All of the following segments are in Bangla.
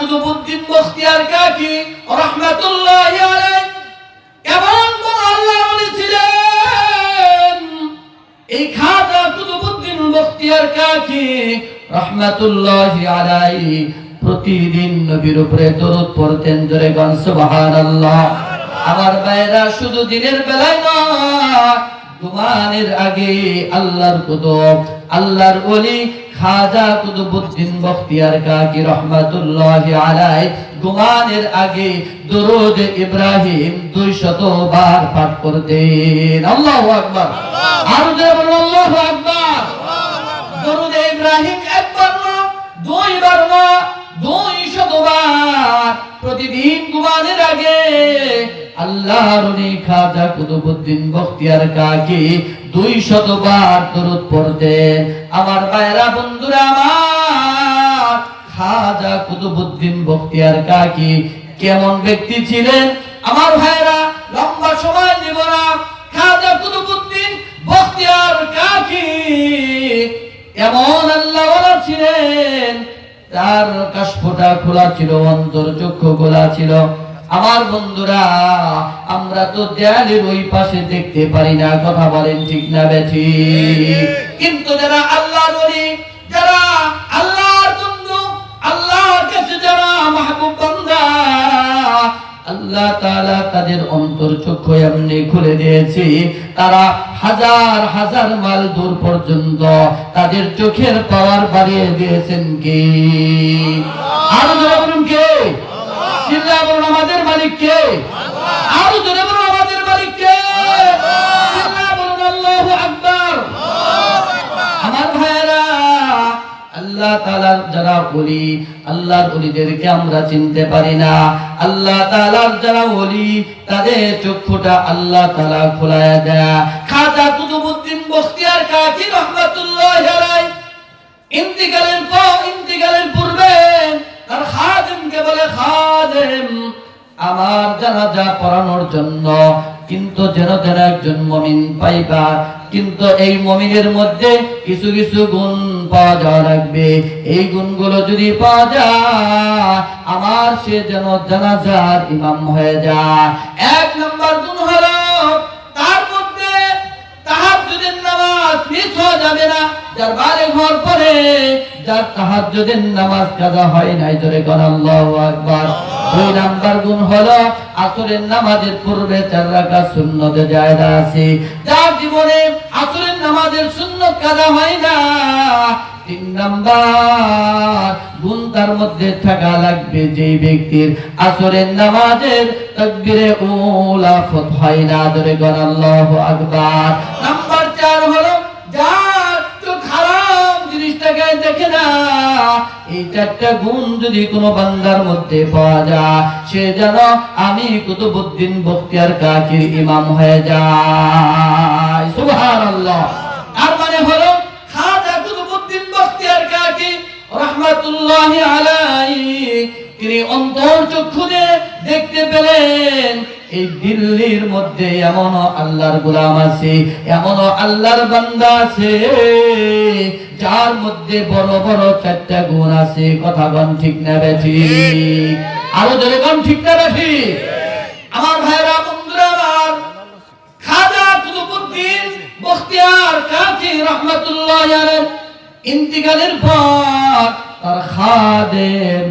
কুতুবুদ্দিন বখতিয়ার কাকি রহমাতুল্লাহি আলাইহি। এমন কোন এই খাজা কুতুবুদ্দিন বখতিয়ার কাকি রহমাতুল্লাহি আলাইহি। প্রতিদিন নবীর উপরে দরুদ পড়তেন জোরে গান, সুবহানাল্লাহ। আমার ভাইরা শুধু দিনের বেলায় নয় ঘুমানের আগে আল্লাহর কুতুব আল্লাহর ওলি খাজা কুতুবুদ্দিন বখতিয়ার কাকি রহমাতুল্লাহ আলাই ঘুমানের আগে দরুদ ইব্রাহিম 200 বার পাঠ করতেন। আল্লাহু আকবার। আর জোরে বলুন আল্লাহু আকবার। দরুদ ইব্রাহিম একবার না দুইবার না দুই শতবার প্রতিদিন ঘুমানোর আগে খাজা কুতুবুদ্দিন বখতিয়ার কাকি দুই শতবার দরুদ আমার ভাইরা, বন্ধুরা আমার, খাজা কুতুবুদ্দিন বখতিয়ার কাকি কেমন ব্যক্তি ছিলেন? আমার ভাইরা, লম্বা সময় নিব না। খাজা কুতুবুদ্দিন বখতিয়ার কাকি এমন আল্লাহওয়ালা ছিলেন, তার কাশফোটা খোলা ছিল, অন্তর চক্ষু খোলা ছিল। আমার বন্ধুরা আমরা তো দেয়ালের ওই পাশে দেখতে পারি না কথা বলেন ঠিক না বেঠি কিন্তু যারা আল্লাহর ওলি যারা আল্লাহর বন্ধু যারা মাহবুব বান্দা আল্লাহ তাআলা তাদের অন্তর চক্ষু এমনি খুলে দিয়েছে তারা হাজার হাজার মাইল দূর পর্যন্ত তাদের চোখের পাওয়ার বাড়িয়ে দিয়েছেন কি আরও বলুন কে চিল্লা বলুন আমাদের মালিক কে? আরও জোরে বলুন আমাদের মালিক কে? চিল্লা বলুন আল্লাহু আকবার। আমার ভাইয়েরা, আল্লাহ তাআলার যারা বলি আল্লাহর ওলিদেরকে আমরা চিনতে পারি না। আল্লাহ তাআলার যারা ওলি, তাদের চক্ষুটা আল্লাহ তাআলা খোলায় দেয়। খাজা কুতুবউদ্দিন বখতিয়ার কাকি রহমাতুল্লাহ আলাইহি, ইন্তিকালের পর ইন্তিকালের পূর্বে তার খাদেমকে বলে খাদেম আমার জানাজা পড়ানোর জন্য। কিন্তু যেন যেন একজন মমিন পাইবা, কিন্তু এই মমিনের মধ্যে কিছু কিছু গুণ পাওয়া যাওয়া লাগবে। এই গুণগুলো যদি পাওয়া যায়, আমার সে যেন জানাজার ইমাম হয়ে যায়। এক নম্বর গুণ হলো, তার মধ্যে তাহাজ্জুদের নামাজ মিস হয়ে যাবে না। যার বারে ঘর পরে যার তাহাজ্জুদের নামাজ কাজা হয় নাই আল্লাহু আকবার। দুই নাম্বার গুণ হলো আসরের নামাজের পূর্বে চার রাকাত সুন্নতে জায়গা আছে। যার জীবনে আসরের নামাজের সুন্নত কাজা হয় না তার মধ্যে থাকা লাগবে যে ব্যক্তির আসরের নামাজের তাকবীরে উলাফত হয় না। ধরে গণ আল্লাহু আকবার। জিনিসটাকে দেখে না। এই চারটা গুণ যদি বান্দার মধ্যে পাওয়া যায়, সে যেন আমি কুতুবুদ্দিন বখতিয়ার কাকির ইমাম হয়ে যায়। তার মানে হলো রহমাতুল্লাহি আলাইহি, তিনি অন্তর চক্ষু দেখতে পেলেন এই দিল্লির মধ্যে এমন আল্লাহর গোলাম আছে এমন আল্লাহর বান্দা আছে, যার মধ্যে বড় বড় চারটা গুণ আছে। কথা গণ ঠিক না বেঠি আরও জোরে গণ ঠিক না বেঠি আমার ভাইরা বন্ধুরা আমার, খাজা কুতুবুদ্দিন বখতিয়ার কাকি রহমাতুল্লাহ আলাইহি ইন্তিকালের পর তার খাদেম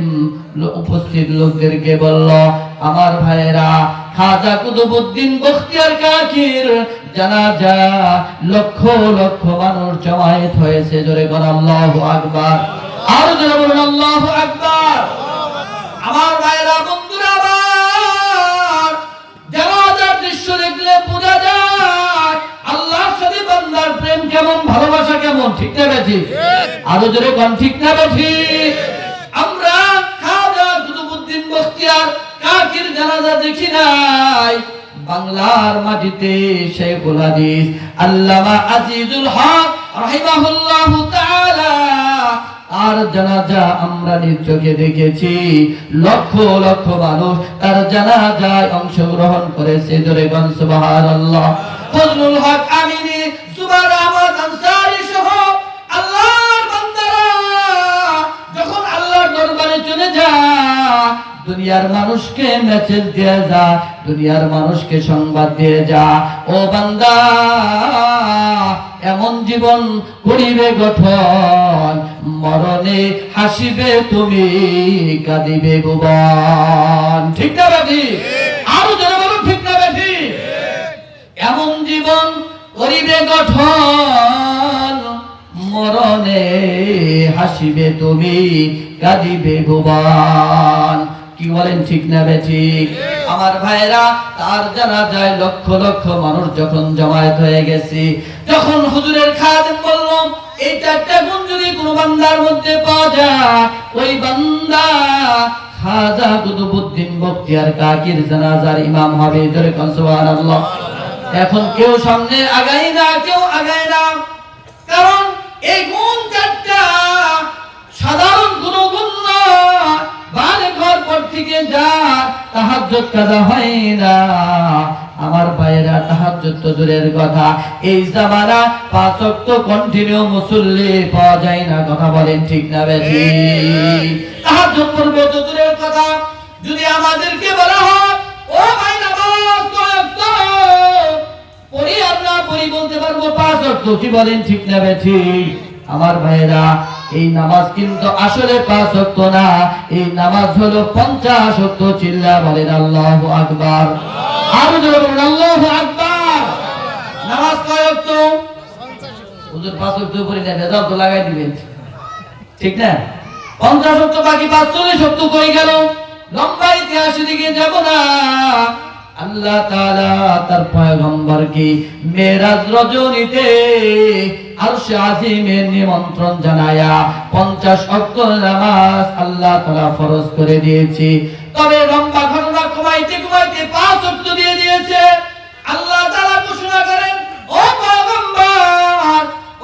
উপস্থিত লোকদেরকে বলল, আমার ভাইয়েরা খাজা কুতুবুদ্দিন বখতিয়ার কাকির জানাজা লক্ষ লক্ষ মানুষ জমায়েত হয়েছে, জোরে কোন আল্লাহু আকবার। আর জোরে বলুন আল্লাহু আকবার। আমার ভাইয়েরা, বন্ধুরা আমার, জানাজার দৃশ্য দেখলে বোঝা যায়, আল্লাহর সাথে বান্দার প্রেম কেমন, ভালোবাসা কেমন, ঠিক না বেঠি? আরও জোরে কোন ঠিক না বেঠি? আমরা খাজা কুতুবুদ্দিন বখতিয়ার জানাজা দেখি নাই। বাংলার মাটিতে শেখুল হাদিস, আল্লামা আজিজুল হক রাহিমাহুল্লাহু তাআলা। আর জানাজা আমরা নিজ চোখে দেখেছি। লক্ষ লক্ষ মানুষ তার জানাজায় অংশগ্রহণ করেছে। জোরে গন সুবহানাল্লাহ। ফজলুল হক আমিনী, জুবাইর আহমদ আনসারী সহ আল্লাহর বান্দারা যখন আল্লাহর দরবারে চলে যা দুনিয়ার মানুষকে মেসেজ দিয়ে যা, দুনিয়ার মানুষকে সংবাদ দিয়ে যা। ও বান্দা, এমন জীবন করিবে গঠন, মরণে হাসিবে তুমি, কাঁদিবে ভুবন। ঠিক না বাকি আরও যারা বলো ঠিক না বেঠি এমন জীবন করিবে গঠন, মরণে হাসিবে তুমি, কাঁদিবে ভুবন। কি বলেন ঠিক না বেঠিক আমার ভাইরা তার জানা যায় লক্ষ লক্ষ মানুষ যখন জমায়েত হয়ে গেছে, যখন হুজুরের খাদেম বলল, এই চারটা গুণ যদি কোনো বান্দার মধ্যে পাওয়া যায়, ওই বান্দা খাজা কুতুবুদ্দিন বখতিয়ার কাকির জানাজার ইমাম হবে। এখন কেউ সামনে আগাই না, কেউ আগায় তাহাজ্জুদ কাজা হয় না। আমার ভাইয়েরা, তাহাজ্জুদ তো দূরের কথা। এই জামানা পাঁচ ওয়াক্ত কন্টিনিউ মুসল্লি পাওয়া যায় না, কথা বলেন ঠিক না বেশি? তাহাজ্জুদ পড়বে তো দূরের কথা। যদি আমাদেরকে বলা হয়, ও ভাই নামাজ কয়েক পড়ি আমরা, পড়ি বলতে পারব পাঁচ অর্থ কি বলেন ঠিক না ঠিক আমার ভাইরা এই নামাজ কিন্তু আসলে পাঁচ অক্ত না। এই নামাজ হলো পঞ্চাশ অক্ত চিল্লা বলেন আল্লাহ আকবার। আরও বলেন আল্লাহ নামাজ কয় অক্ত হুজুর, পাঁচ ঠিক না? পঞ্চাশ কই গেল? লম্বা ইতিহাসের দিকে যাব না। আল্লাহ তাআলা তার পয়গম্বরকে মেরাজ রজনীতে নিমন্ত্রণ জানায়া 50 ওয়াক্ত নামাজ আল্লাহ ফরজ করে তবে লম্বা ঘটনা কমাইতে 5 ওয়াক্ত দিয়ে দিয়েছে। আল্লাহ তাআলা ঘোষণা করেন, ও পয়গম্বর,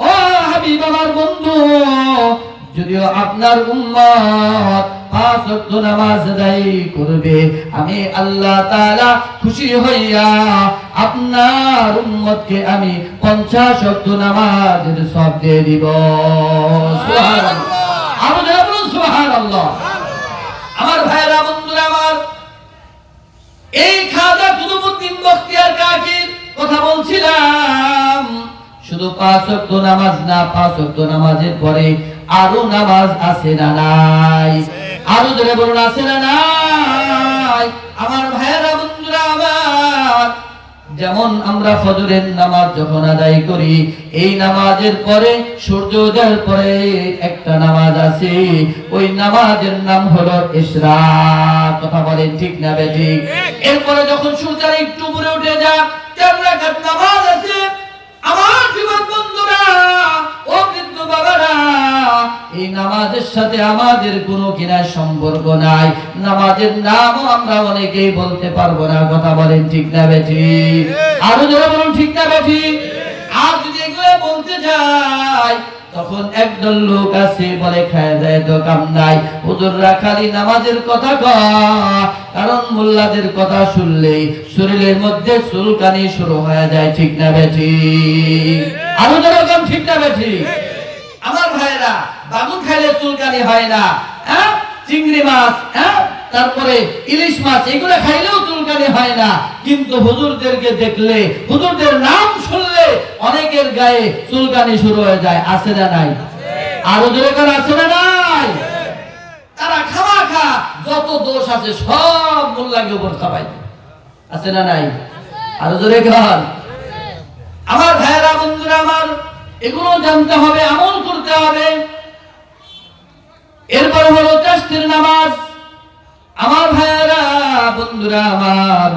ও বন্ধু, যদিও আপনার উম্মত পাঁচ ওয়াক্ত নামাজ আদায় করবে। আমি আল্লাহ তাআলা খুশি হইয়া আপনার উম্মতকে আমি পঞ্চাশ ওয়াক্ত নামাজের সব দিয়ে দিব। সুবহানাল্লাহ। সুবহানাল্লাহ। আমার ভাইরা বন্ধুরা আমার এই খাজা কুতুবুদ্দিন বখতিয়ার কাকির কথা বলছিলাম। শুধু পাঁচ ওয়াক্ত নামাজ না পাঁচ ওয়াক্ত নামাজের পরে আরও নামাজ আছে না নাই? আরও জোরে বলুন, আছে না নাই? আমার ভাইয়েরা, বন্ধুরা, আমার। যেমন আমরা ফজরের নামাজ যখন আদায় করি, এই নামাজের পরে সূর্যোদয়ের পরে একটা নামাজ আছে। ওই নামাজের নাম হলো ইশরাক কথা বলেন ঠিক না বেঠিক এরপরে যখন সূর্যের একটু উপরে উঠে যায়, চার রাকাত নামাজ আছে। আমার যুবক নামাজের সাথে আমাদের কোনো কিনা সম্পর্ক নাই। নামাজের নামও আমরা অনেকেই বলতে পারব না, কথা বলেন ঠিক না বেঠি? আরও যারা বলুন, ঠিক না বেঠি? আর যদি এগুলো বলতে যাই, তখন একদল লোক আছে বলে খায় যায় কাম নাই। হুজুররা খালি নামাজের কথা কারণ মোল্লাদের কথা শুনলেই শরীরের মধ্যে শুরু হয়ে যায়, ঠিক না বেঠি? আরও যেরকম ঠিক না বেঠি? আমার ভাইরা বাগুন খাইলে চুলকানি হয় না হ্যাঁ? চিংড়ি মাছ হ্যাঁ? তারপরে ইলিশ মাছ, এগুলো খাইলেও চুলকানি হয় না। কিন্তু হুজুরদেরকে দেখলে, হুজুরদের নাম শুনলে অনেকের গায়ে চুলকানি শুরু হয়ে যায়। আছে না নাই? আরও যেরকম আছে না নাই? তারা খাওয়া খা, যত দোষ আছে সব মোল্লাকে উপর দেয়। আছে না নাই? আরও জোরে খান আমার ভাইয়েরা, বন্ধুরা আমার, এগুলো জানতে হবে, আমল করতে হবে। এরপরে হলো চাষের নামাজ। আমার ভাইয়েরা, বন্ধুরা আমার,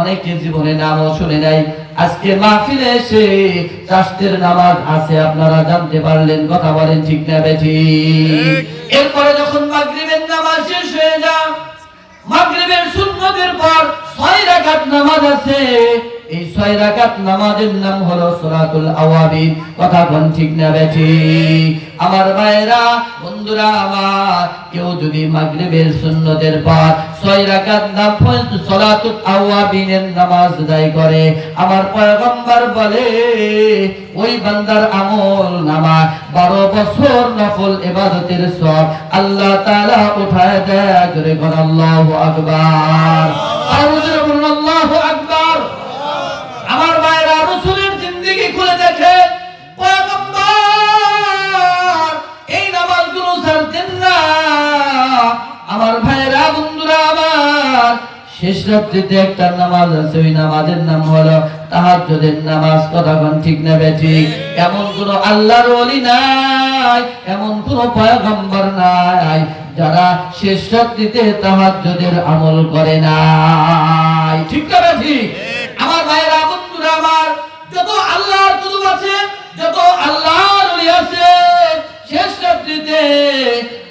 অনেকে জীবনে নামও শুনে নাই। আজকে মাহফিলে এসে চাষের নামাজ আছে, আপনারা জানতে পারলেন, কথা বলেন ঠিক না বেঠি এরপরে যখন মাগরিবের নামাজ শেষ হয়ে যায়, মাগরিবের সুন্নতের পর ছয় রাকাত নামাজ আছে। এই ছয় রাকাত নামাজের নাম হলো সূরাতুল আওয়াবিন। কথা বলেন ঠিক না বেঠি আমার ভাইরা বন্ধুরা আমার, কেউ যদি মাগরিবের সুন্নতের পর ছয় আওয়াবিনের নামাজ করে, আমার পয়গম্বর বলে, ওই বান্দার আমল নামা 12 বছর নফল ইবাদতের সব আল্লাহ তাআলা উঠায় দেয় করে আর আমার ভাইরা বন্ধুরা আমার, শেষ রাত্রিতে একটা নামাজ আছে, ওই নামাজের নাম হলো তাহাজ্জুদের নামাজ কথাক্ষণ ঠিক না ঠিক? এমন কোন আল্লাহর ওলি নাই, এমন কোন পয়গম্বর নাই, যারা শেষ রাত্রিতে তাহাজ্জুদের আমল করে নাই। ঠিক না ঠিক? আমার ভাইরা বন্ধুরা আমার, যত আল্লাহর কুতুব আছে, যত আল্লাহর ওলি আছে, শেষ রাত্রিতে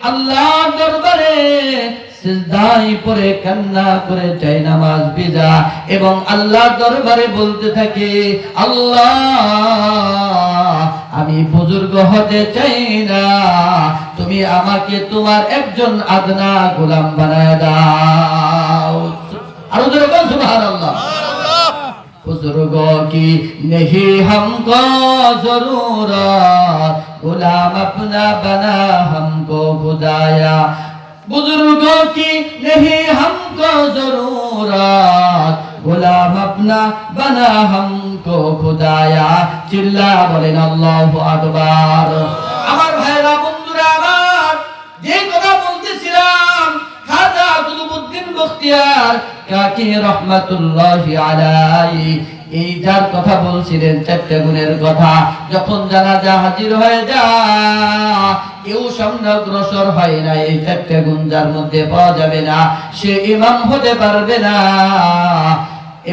আল্লাহ দরবারে এবং আল্লাহ দরবারে বলতে থাকে, আল্লাহ, আমি বুজুর্গ হতে চাই না। তুমি আমাকে তোমার একজন আদনা গোলাম বানায় দাও। আরও জোরে বুজুর্গ কি নেহি হামকো জরুরত गुलाम अपना बना हमको खुदाया बुजुर्गों की नहीं हमको जरूरत गुलाम अपना बना हमको खुदाया चिल्ला बोलेन আল্লাহু আকবার আমার ভাইরা বন্ধুরা আমার যে কথা বলতেছিলাম খাজা কুতুবউদ্দিন বখতিয়ার কাকি রহমাতুল্লাহি আলাইহি এই যার কথা বলছিলেন চারটে গুণের কথা, যখন জানাজা হাজির হয়ে যায়, কেউ সামনে অগ্রসর হয় না, এই চারটে গুণ যার মধ্যে পাওয়া যাবে না, সে ইমাম হতে পারবে না।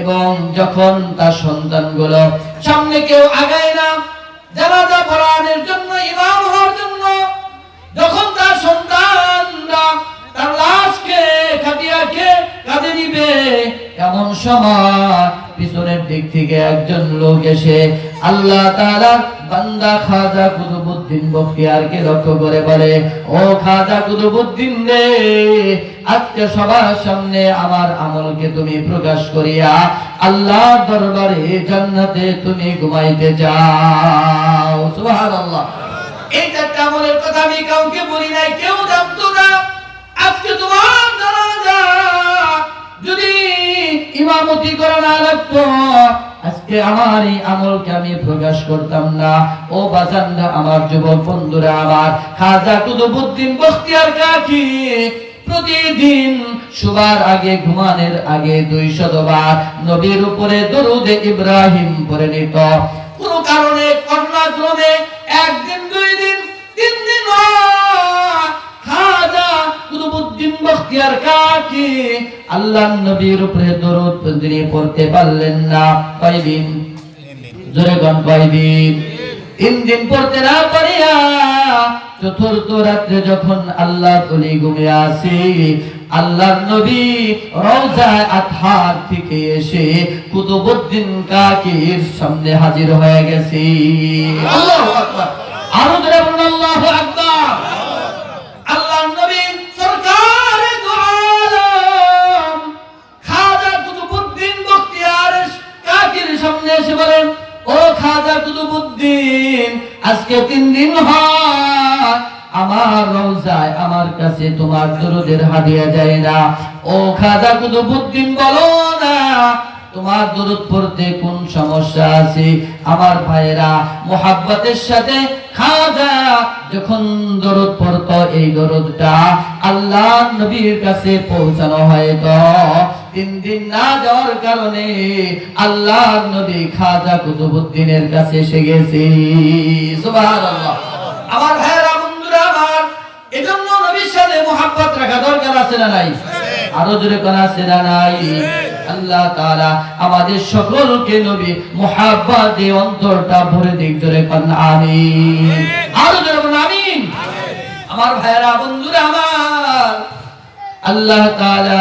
এবং যখন তার সন্তান সন্তানগুলো সামনে কেউ আগায় না, জানাজা পড়ানোর জন্য, ইমাম হওয়ার জন্য, যখন তার সন্তানরা তার লাশকে খাটিয়াকে কাঁধে নিবে, এমন সময় পিছনের দিক থেকে একজন লোক এসে আল্লাহ তাআলা বান্দা খাজা কুতুবউদ্দিন বখতিয়ারকে লক্ষ্য করে বলে, ও খাজা কুতুবউদ্দিন রে, আজকে সবার সামনে আমার আমলকে তুমি প্রকাশ করিয়া আল্লাহর দরবারে জান্নাতে তুমি ঘুমাইতে যাও সুবহানাল্লাহ। এই চারটা আমলের কথা আমি কাউকে বলি নাই, কেউ জানতো না। আজকে তোমার জানাজা যদি ইমামতি করা না লাগতো। আজকে আমার এই আমলকে আমি প্রকাশ করতাম না। ও বাজানরা আমার যুবক বন্ধুরা আমার, খাজা কুতুবউদ্দিন বখতিয়ার কাকি প্রতিদিন শুবার আগে, ঘুমানোর আগে দুই শতবার নবীর উপরে দরুদে ইব্রাহিম পড়ে নিত। কোন কারণে ঘটনাক্রমে একদিন দুই দিন তিন দিন খাজা কুতুবউদ্দিন বখতিয়ার কাকি আল্লাহর নবীর উপরে দরুদ তিনি পড়তে পারলেন না। কয়দিন? জোরে গান কয়দিন? তিন দিন পড়তে না পারিয়া চতুর্থ রাত্রে যখন আল্লাহ তলি ঘুমে আসে আল্লাহর নবী রওজায় আথার থেকে এসে কুতুবউদ্দিন কাকির সামনে হাজির হয়ে গেছে। আল্লাহু আকবার। আরও জোরে বলুন আল্লাহু আকবার। কুতুবউদ্দিন আজকে তিন দিন হয়। আমার রওজায় আমার কাছে তোমার দরুদের হাদিয়া যায় না। ও খাজা কুতুবউদ্দিন, বলো না, তোমার দরুদ পড়তে কোন সমস্যা আছে? আমার ভাইয়েরা, মোহাব্বতের সাথে খাজা যখন দরুদ পড়তো, এই দরুদটা আল্লাহ নবীর কাছে পৌঁছানো হয় তো তিন দিন না যাওয়ার কারণে আল্লাহ নবী খাজা কুতুবউদ্দিনের কাছে এসে গেছে। আমার ভাইয়েরা, বন্ধুরা আমার, এজন্য নবীর সাথে মোহাব্বত রাখা দরকার আছে না নাই? আরও জোরে কোন আছে না নাই? আল্লাহ তাআলা আমাদের সকলকে নবী মোহাব্বতে অন্তরটা ভরে দিক, জোরে কোন আমিন। আরও জোরে কোন আমিন। আমার ভাইয়েরা, বন্ধুরা আমার, আল্লাহ তাআলা